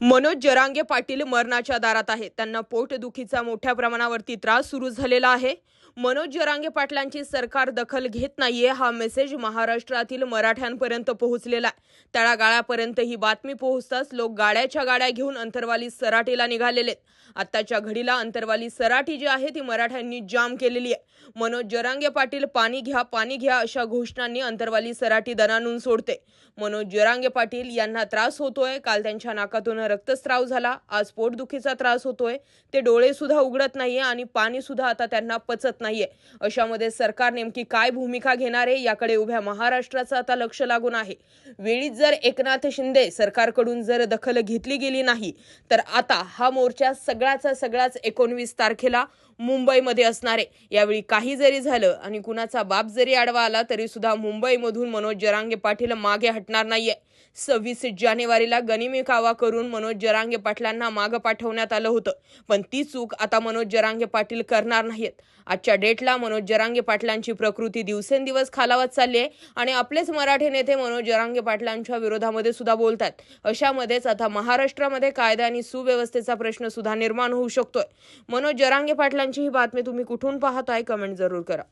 मनोज जरांगे पाटील मरणाच्या दारात आहेत. त्यांना पोटदुखीचा मोठ्या प्रमाणावरती त्रास सुरू झालेला आहे. मनोज जरांगे पाटलांची सरकार दखल घेत नाहीये हा मेसेज महाराष्ट्रातील मराठ्यांपर्यंत पोहोचलेला आहे. तळागाळापर्यंत ही बातमी पोहोचताच लोक गाड्याच्या गाड्या घेऊन अंतरवाली सराटीला निघालेले आत्ताच्या घडीला अंतरवाली सराटी जी आहे ती मराठ्यांनी जाम केलेली आहे. मनोज जरांगे पाटील पाणी घ्या पाणी घ्या अशा घोषणांनी अंतरवाली सराटी दणानून सोडते. मनोज जरांगे पाटील यांना त्रास होतोय. काल त्यांच्या नाकातून रक्तस्राव झाला. आज पोटदुखीचा त्रास होतोय. ते डोळे सुद्धा उघडत नाहीये आणि पाणी सुद्धा आता त्यांना पचत नाही. नाहीये. अशामध्ये सरकार नेमकी काय भूमिका घेणार आहे याकडे उभ्या महाराष्ट्राचं आता लक्ष लागून आहे. वेळीच जर एकनाथ शिंदे सरकारकडून जर दखल घेतली गेली नाही तर आता हा मोर्चा सगळ्याचा सगळाच एकोणवीस तारखेला मुंबईमध्ये असणार. आहे यावेळी काही जरी झालं आणि कुणाचा बाप जरी आडवा आला तरी सुद्धा मुंबईमधून मनोज जरांगे पाटील मागे हटणार नाहीये. सव्वीस जानेवारीला गनिमी कावा करून मनोज जरांगे पाटलांना मागं पाठवण्यात आलं होतं. पण ती चूक आता मनोज जरांगे पाटील करणार नाहीत आजच्या डेटला मनोज जरांगे पाटलांची प्रकृती दिवसेंदिवस खालावत चालली आहे आणि आपलेच मराठी नेते मनोज जरांगे पाटलांच्या विरोधामध्ये सुद्धा बोलतात. अशामध्येच आता महाराष्ट्रामध्ये कायदा आणि सुव्यवस्थेचा प्रश्न सुद्धा निर्माण होऊ शकतोय. मनोज जरांगे पाटलां पाटलांची ही बातमी तुम्ही कुठून पाहताय कमेंट जरूर करा.